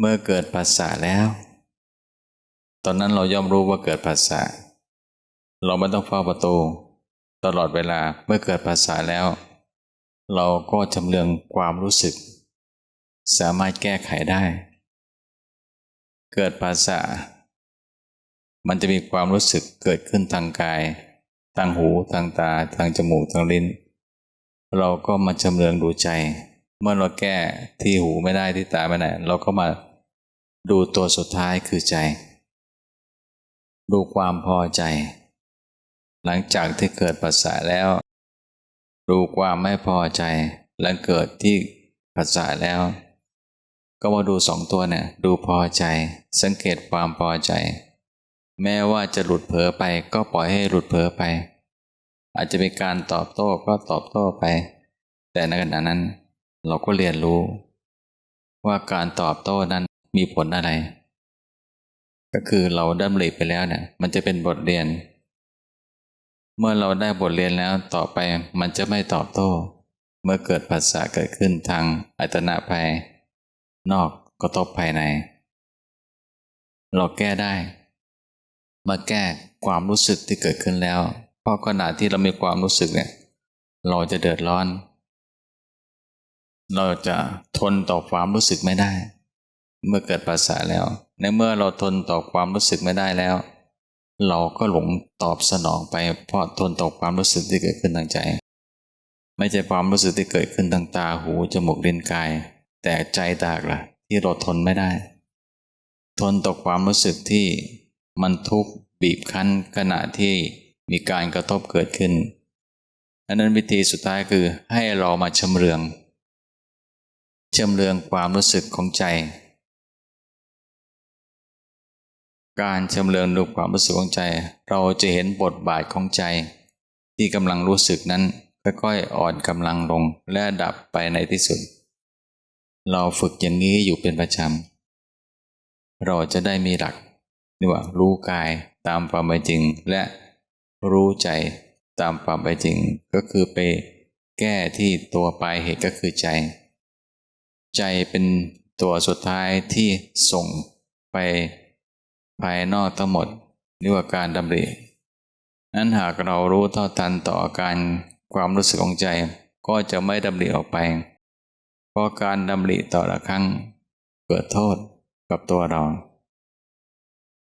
เมื่อเกิดภาษาแล้ว ตอนนั้นเราย่อมรู้ว่าเกิดภาษา เราไม่ต้องเฝ้าประตู ตลอดเวลาเมื่อเกิดภาษาแล้ว เราก็จำเรืองความรู้สึก สามารถแก้ไขได้ เกิดภาษา มันจะมีความรู้สึกเกิดขึ้นทางกาย ทางหูทางตา ทางจมูกทางลิ้น เราก็มาจำเรืองดูใจ เมื่อเราแก้ที่หูไม่ได้ที่ตาไม่ได้เราก็มา ดูตัวสุดท้ายคือใจ ดูความพอใจ หลังจากที่เกิดภาษาแล้ว ดูความไม่พอใจและเกิดที่ภาษาแล้ว ก็มาดูสองตัวเนี่ย ดูพอใจ สังเกตความพอใจ แม้ว่าจะหลุดเผลอไป ก็ปล่อยให้หลุดเผลอไป อาจจะมีการตอบโต้ก็ตอบโต้ไป แต่ในขณะนั้น เราก็เรียนรู้ ว่าการตอบโต้นั้น มีผลอะไร ก็คือเราดำริไปแล้วเนี่ย มันจะเป็นบทเรียน เมื่อเราได้บทเรียนแล้วต่อไปมันจะไม่ตอบโต้ เมื่อเกิดภาษาเกิดขึ้นทางอัตนาภายนอกกระทบภายใน เราแก้ได้ มาแก้ความรู้สึกที่เกิดขึ้นแล้ว เพราะขณะที่เรามีความรู้สึกเนี่ย เราจะเดือดร้อน เราจะทนต่อความรู้สึกไม่ได้ เมื่อเกิดภาษาแล้ว ในเมื่อเราทนต่อความรู้สึกไม่ได้แล้ว เราก็หลงตอบสนองไป เพราะทนต่อความรู้สึกที่เกิดขึ้นทางใจ ไม่ใช่ความรู้สึกที่เกิดขึ้นทางตาหูจมูกลิ้นกาย แต่ใจตากล่ะ ที่เราทนไม่ได้ ทนต่อความรู้สึกที่มันทุกข์บีบคั้นขณะที่มีการกระทบเกิดขึ้นอันนั้นวิธีสุดท้ายคือให้เรามาชำเลืองชำเลืองความรู้สึกของใจ การชำเลืองดูความรู้สึกของใจ เราจะเห็นบทบาทของใจ ที่กำลังรู้สึกนั้นค่อยๆอ่อนกำลังลงและดับไปในที่สุด เราฝึกอย่างนี้อยู่เป็นประจำเราจะได้มีหลักนี่ว่ารู้กายตามความเป็นจริง และรู้ใจตามความเป็นจริง ก็คือไปแก้ที่ตัวปลายเหตุก็คือใจ ใจเป็นตัวสุดท้ายที่ส่งไป ภายนอกทั้งหมดนี่ว่าการดำรินั้นหากเรารู้เท่าทันต่ออาการความรู้สึกของใจ ก็จะไม่ดำริออกไป เพราะการดำริต่อละครั้งเกิดโทษกับตัวเรา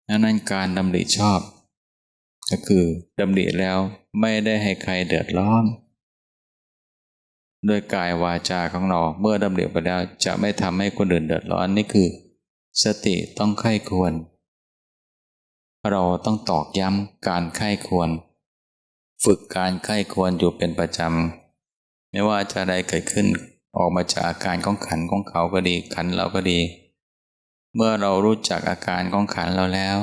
นั้นการดำริชอบ ก็คือดำริแล้วไม่ได้ให้ใครเดือดร้อนด้วยกายวาจาของเราเมื่อดำริไปแล้วจะไม่ทำให้คนอื่นเดือดร้อนนี่คือ สติต้องไข้ควร เราต้องตอกย้ำการไข้ควร ฝึกการไข้ควรอยู่เป็นประจำ ไม่ว่าจะใดเกิดขึ้นออกมาจากอาการของขันของเขาก็ดี ขันเราก็ดี เมื่อเรารู้จักอาการของขันเราแล้ว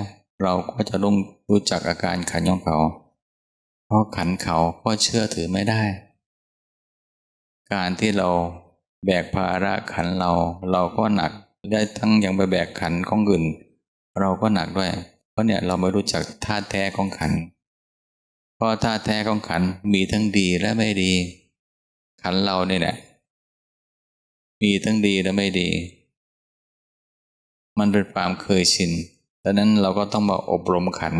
เราก็จะรู้รู้จักอาการขันของเขา เพราะขันเขาก็เชื่อถือไม่ได้ การที่เราแบกภาระขันเรา เราก็หนักได้ทั้งยังไปแบกขันของอื่น เราก็หนักด้วย ราะเนี่ยเราไม่รู้จักท่าแท้ของขัน เพราะท่าแท้ของขันมีทั้งดีและไม่ดี ขันเราเนี่ยแหละมีทั้งดีและไม่ดี มันเป็นความเคยชินดังนั้นเราก็ต้องมาอบรมขัน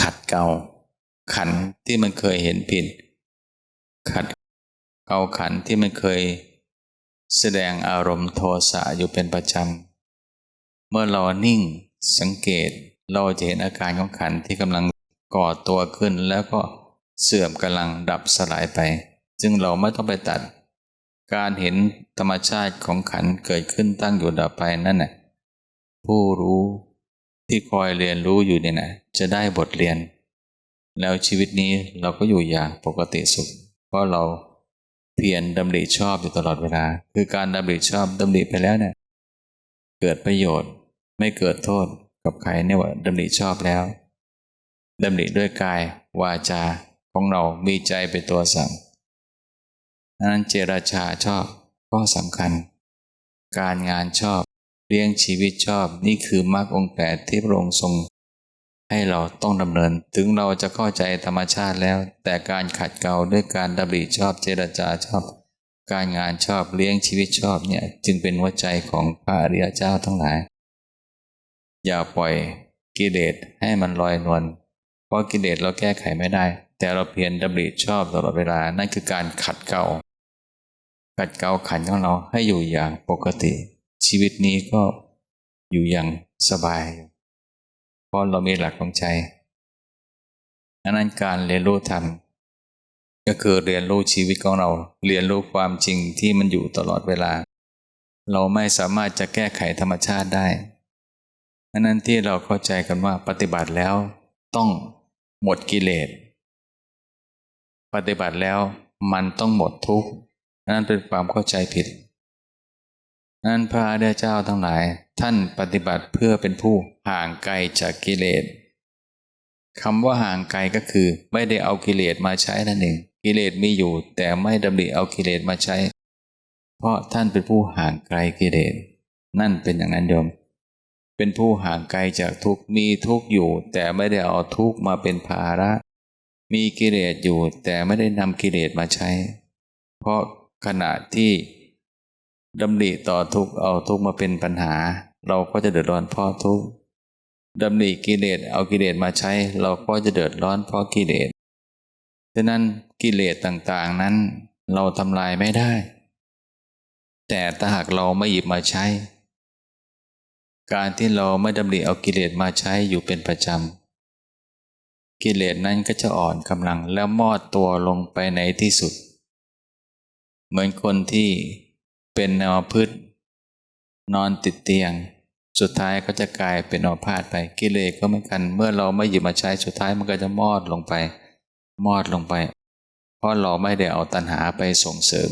ขัดเกาขันที่มันเคยเห็นผิด ขัดเกาขันที่มันเคย แสดงอารมณ์โทสะอยู่เป็นประจำ เมื่อเรานิ่ง สังเกตเราจะเห็นอาการของขันที่กำลังก่อตัวขึ้นแล้วก็เสื่อมกำลังดับสลายไปจึงเราไม่ต้องไปตัด การเห็นธรรมชาติของขันเกิดขึ้นตั้งอยู่ดับไปนั่นแหละผู้รู้ที่คอยเรียนรู้อยู่เนี่ยนะจะได้บทเรียน แล้วชีวิตนี้เราก็อยู่อย่างปกติสุข เพราะเราเพียรดำริชอบอยู่ตลอดเวลา คือการดำริชอบดำริไปแล้วเนี่ยเกิดประโยชน์ ไม่เกิดโทษกับใครเนี่ยว่าดำริชอบแล้วดำริด้วยกายวาจาของเรามีใจเป็นตัวสั่งนั้นเจรชาชอบก็สำคัญ การงานชอบเลี้ยงชีวิตชอบนี่คือมรรคองแปดที่พระองค์ทรง ให้เราต้องดำเนิน ถึงเราจะเข้าใจธรรมชาติแล้ว แต่การขัดเกลาด้วยการดำริชอบเจรจาชอบ การงานชอบเลี้ยงชีวิตชอบเนี่ยจึงเป็นหัวใจของพระอริยเจ้าทั้งหลาย อย่าปล่อยกิเลสให้มันลอยนวลเพราะกิเลสเราแก้ไขไม่ได้ แต่เราเพียรดำริชอบตลอดเวลานั่นคือการขัดเกลาขัดเกลาขันของเราให้อยู่อย่างปกติ ชีวิตนี้ก็อยู่อย่างสบายเพราะเรามีหลักของใจดังนั้นการเรียนรู้ธรรมก็คือเรียนรู้ชีวิตของเรา เรียนรู้ความจริงที่มันอยู่ตลอดเวลา เราไม่สามารถจะแก้ไขธรรมชาติได้ นั้นที่เราเข้าใจกันว่าปฏิบัติแล้วต้องหมดกิเลส ปฏิบัติแล้วมันต้องหมดทุกข์นั่นเป็นความเข้าใจผิด นั้นพระอริยเจ้าทั้งหลาย ท่านปฏิบัติเพื่อเป็นผู้ห่างไกลจากกิเลสคำว่าห่างไกลก็คือ ไม่ได้เอากิเลสมาใช้นั่นเองกิเลสมีอยู่ แต่ไม่ดำริเอากิเลสมาใช้ เพราะท่านเป็นผู้ห่างไกลกิเลสนั่นเป็นอย่างนั้นโยม เป็นผู้ห่างไกลจากทุกข์มีทุกข์อยู่ แต่ไม่ได้เอาทุกข์มาเป็นภาระ มีกิเลสอยู่ แต่ไม่ได้นำกิเลสมาใช้ เพราะขณะที่ดำริต่อทุกข์เอาทุกข์มาเป็นปัญหา เราก็จะเดือดร้อนเพราะทุกข์ดำริกิเลสเอากิเลสมาใช้ เราก็จะเดือดร้อนเพราะกิเลสฉะนั้นกิเลสต่างๆนั้น เราทำลายไม่ได้ แต่ถ้าหากเราไม่หยิบมาใช้ การที่เราไม่ดำริเอากิเลสมาใช้อยู่เป็นประจำ กิเลสนั้นก็จะอ่อนกำลังแล้วมอดตัวลงไปในที่สุด เหมือนคนที่เป็นแนวพืชนอนติดเตียง สุดท้ายก็จะกลายเป็นอัพาตไป กิเลสก็เหมือนกัน เมื่อเราไม่หยิบมาใช้สุดท้ายมันก็จะมอดลงไป มอดลงไป เพราะเราไม่ได้เอาตัณหาไปส่งเสริม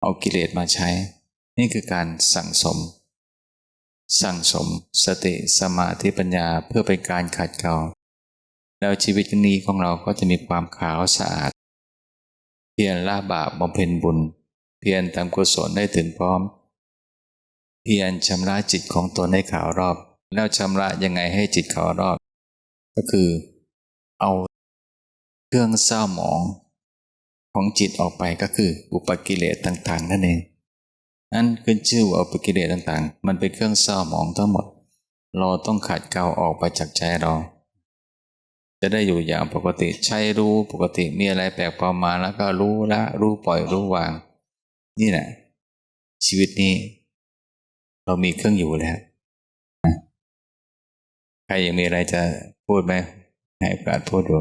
เอากิเลสมาใช้ นี่คือการสั่งสม สั่งสมสติสมาธิปัญญาเพื่อเป็นการขัดเกลาแล้วชีวิตนี้ของเราก็จะมีความขาวสะอาด เพียรละบาปบำเพ็ญบุญ เพียรทำกุศลได้ถึงพร้อม เพียรชำระจิตของตนให้ขาวรอบ แล้วชำระยังไงให้จิตขาวรอบ ก็คือเอาเครื่องเศร้าหมองของจิตออกไปก็คืออุปกิเลสต่างๆนั่นเอง นั่นขึ้นชื่อว่าอุปกิเลสต่างๆ มันเป็นเครื่องเศร้าหมองทั้งหมด เราต้องขัดเกลาออกไปจากใจเรา จะได้อยู่อย่างปกติใช้รู้ปกติมีอะไรแปลกปลอมมาแล้วก็รู้ละ รู้ปล่อยรู้วาง นี่แหละชีวิตนี้ เรามีเครื่องอยู่แล้วใครยังมีอะไรจะพูดไหมให้โอกาสพูดดู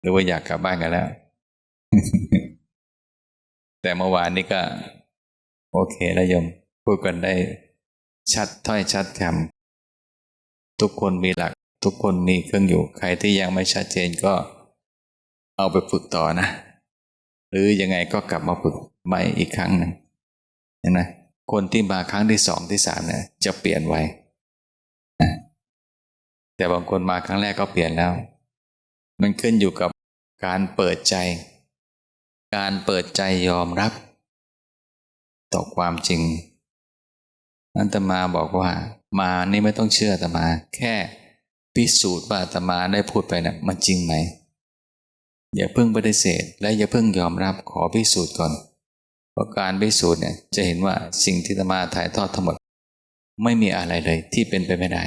หรือว่าอยากกลับบ้านกันแล้ว แต่เมื่อวานนี้ก็ โอเคแล้วโยม พูดกันได้ชัดถ้อยชัดคำทุกคนมีหลัก ทุกคนมีเครื่องอยู่ใครที่ยังไม่ชัดเจนก็เอาไปฝึกต่อนะ หรือยังไงก็กลับมาฝึกใหม่อีกครั้งหนึ่งเห็นไหมคนที่มาครั้งที่สองที่สามเนี่ยจะเปลี่ยนไวแต่บางคนมาครั้งแรกก็เปลี่ยนแล้ว มันขึ้นอยู่กับการเปิดใจ การเปิดใจยอมรับ ต่อความจริงนันตมาบอกว่า มานี่ไม่ต้องเชื่อตมา แค่พิสูจน์ว่าตมาได้พูดไปนะ่ะมันจริงไหม อย่าเพิ่งปฏิเสธ และอย่าเพิ่งยอมรับขอพิสูจน์ก่อน เพราะการพิสูจน์เนี่ยจะเห็นว่าสิ่งที่ตมาถ่ายทอดทั้งหมด ไม่มีอะไรเลยที่เป็นไปไม่ได้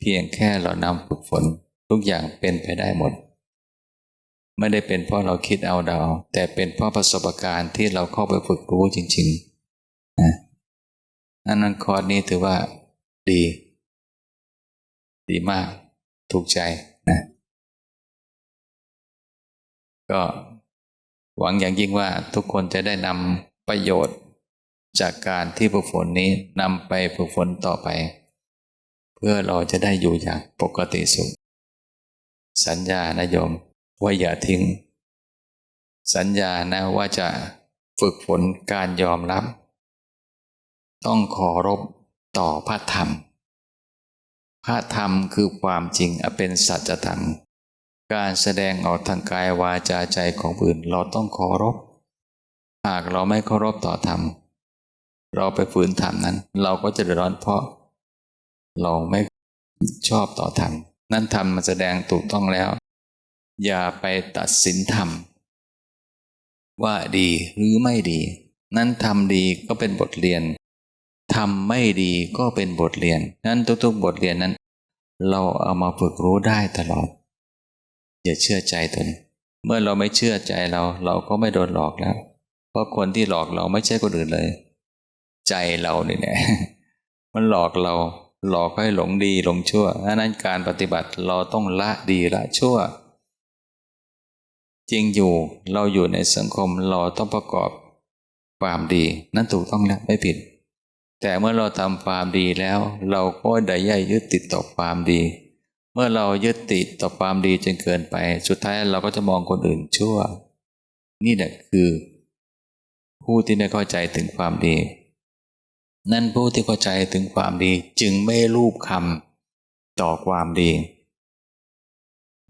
เพียงแค่เรานำฝึกฝนทุกอย่างเป็นไปได้หมด ไม่ได้เป็นเพราะเราคิดเอาเดา แต่เป็นเพราะประสบการณ์ที่เราเข้าไปฝึกรู้จริงๆนะนั่นนั้นคอร์สนี้ถือว่าดี ดีมาก ถูกใจนะก็หวังอย่างยิ่งว่าทุกคนจะได้นำประโยชน์จากการที่ฝึกฝนนี้นำไปฝึกฝนต่อไป เพื่อเราจะได้อยู่อย่างปกติสุข สัญญานะโยม ว่าอย่าทิ้ง สัญญานะว่าจะฝึกฝนการยอมรับ ต้องขอรบต่อพระธรรม พระธรรมคือความจริงอเป็นสัจธรรม การแสดงออกทางกายวาจาใจของอื่น เราต้องเคารพหากเราไม่เคารพต่อธรรม เราไปฝืนธรรมนั้น เราก็จะเดือดร้อนเพราะ เราไม่ชอบต่อธรรม นั่นธรรมมันแสดงถูกต้องแล้ว อย่าไปตัดสินธรรม ว่าดีหรือไม่ดี นั้นทำดีก็เป็นบทเรียนทำไม่ดีก็เป็นบทเรียน นั้นทุกๆบทเรียนนั้น เราเอามาฝึกรู้ได้ตลอด อย่าเชื่อใจตน เมื่อเราไม่เชื่อใจเรา เราก็ไม่โดนหลอกแล้ว เพราะคนที่หลอกเราไม่ใช่คนอื่นเลย ใจเราเนี่ยแหละมันหลอกเราหลอกให้หลงดีหลงชั่วดังนั้นการปฏิบัติเราต้องละดีละชั่ว จริงอยู่เราอยู่ในสังคมเราต้องประกอบความดี นั่นถูกต้องแล้วไม่ผิด แต่เมื่อเราทำความดีแล้ว เราก็ได้ย่ยึดติดต่อความดี เมื่อเรายึดติดต่อความดีจนเกินไป สุดท้ายเราก็จะมองคนอื่นชั่ว นี่แหละคือ ผู้ที่ได้เข้าใจถึงความดี นั่นผู้ที่เข้าใจถึงความดีจึงไม่รูปคำต่อความดี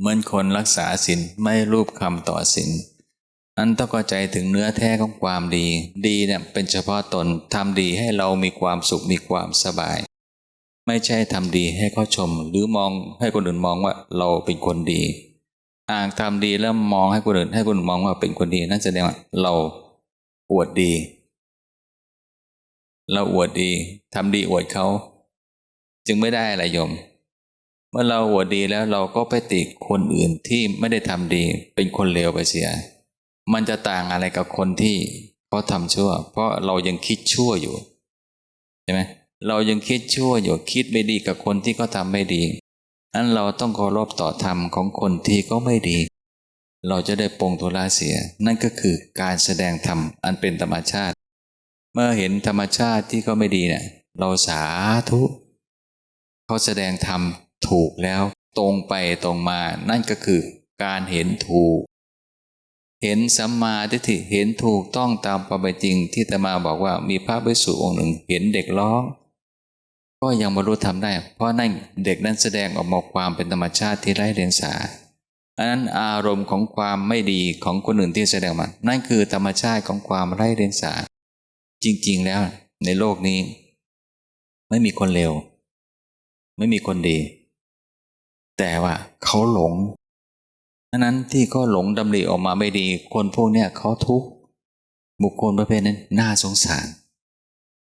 เหมือนคนรักษาศีลไม่รูปคำต่อศีลนั้นต้องเข้าใจถึงเนื้อแท้ของความดี ดีเนี่ยเป็นเฉพาะตนทำดีให้เรามีความสุขมีความสบาย ไม่ใช่ทำดีให้เขาชม หรือมองให้คนอื่นมองว่าเราเป็นคนดีอ่างทำดีแล้วมองให้คนอื่นให้คนอื่นมองว่าเป็นคนดีนั่นแสดงว่าเราอวดดี เราอวดดีทำดีอวดเขา จึงไม่ได้อะไรโยม เมื่อเราอวดดีแล้วเราก็ไปติคนอื่นที่ไม่ได้ทำดีเป็นคนเลวไปเสีย มันจะต่างอะไรกับคนที่เขาทำชั่ว เพราะเรายังคิดชั่วอยู่ใช่ไหมเรายังคิดชั่วอยู่คิดไม่ดีกับคนที่เขาทำไม่ดีนั้นเราต้องเคารพต่อธรรมของคนที่ก็ไม่ดี เราจะได้ปงตัวลาเสีย นั่นก็คือการแสดงธรรมอันเป็นธรรมชาติ เมื่อเห็นธรรมชาติที่เขาไม่ดีเนี่ยเราสาธุเขาแสดงธรรม ถูกแล้วตรงไปตรงมา นั่นก็คือการเห็นถูก เห็นสัมมาทิฏฐิเห็นถูกต้องตามความเป็นจริงที่ตมาบอกว่ามีพระภิกษุองค์หนึ่งเห็นเด็กร้อง ก็ยังบรรลุทำได้ เพราะนั่นเด็กนั้นแสดงออกมาความเป็นธรรมชาติที่ไร้เดียงสาอันนั้นอารมณ์ของความไม่ดีของคนอื่นที่แสดงมา นั่นคือธรรมชาติของความไร้เดียงสา จริงๆแล้วในโลกนี้ ไม่มีคนเลวไม่มีคนดี แต่ว่าเขาหลงดังนั้นที่เขาหลงดำริออกมาไม่ดี คนพวกเนี้ยเขาทุกข์บุคคลประเภทนั้นน่าสงสาร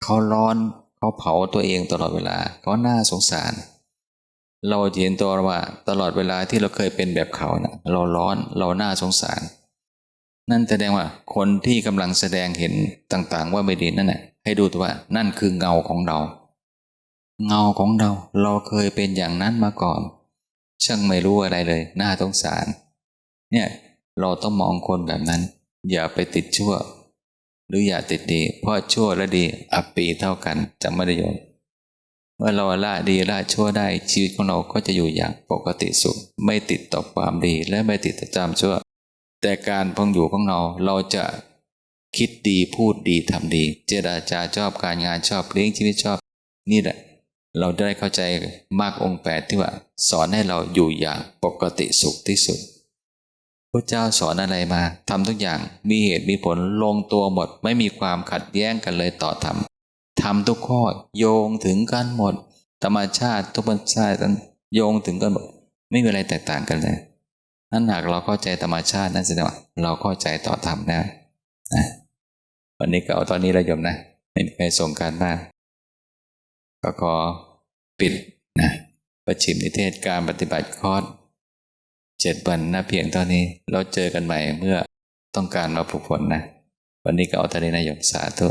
เขาร้อนเขาเผาตัวเองตลอดเวลาเขาน่าสงสาร เราเห็นตัวว่าตลอดเวลาที่เราเคยเป็นแบบเขานะ่ะเราร้อนเราน่าสงสาร นั่นแสดงว่าคนที่กำลังแสดงเห็นต่างๆ ว่าไม่ดีนั่นแหละให้ดูตัวว่านั่นคือเงาของเรา เงาของเราเราเคยเป็นอย่างนั้นมาก่อน ช่างไม่รู้อะไรเลย น่าสงสาร เนี่ยเราต้องมองคนแบบนั้น อย่าไปติดชั่ว หรืออย่าติดดี เพราะชั่วและดีอัปปีเท่ากันจำไม่ได้โยมเมื่อเราละดีละชั่วได้ชีวิตของเราก็จะอยู่อย่างปกติสุข ไม่ติดต่อความดีและไม่ติดต่อจามชั่ว แต่การพองอยู่ของเราเราจะคิดดีพูดดีทำดี เจรจาชอบการงานชอบเลี้ยงชีวิตชอบ นี่แหละ เราได้เข้าใจมากองค์แปดที่ว่า สอนให้เราอยู่อย่างปกติสุขที่สุดพระเจ้าสอนอะไรมาทำทุกอย่างมีเหตุมีผลลงตัวหมด ไม่มีความขัดแย้งกันเลยต่อธรรมทำทุกข้อโยงถึงกันหมด ธรรมชาติทุกธรรชาตันโยงถึงกันหมด ไม่มีอะไรแตกต่างกันเลยนั่นหากเราเข้าใจธรรมชาตินั่นแสดงว่าเราเข้าใจต่อธรรมแล้นะวันนี้ก็เอาตอนนี้ระยมนะไม่มีใครส่งการบ้าน ก็ขอปิดนะประชิมนิเทศการปฏิบัติคอร์สเจ็ดวันนะเพียงเท่านี้เราเจอกันใหม่เมื่อต้องการมาผูกฝนนะ วันนี้ก็เอาทะเลนายกสาธุ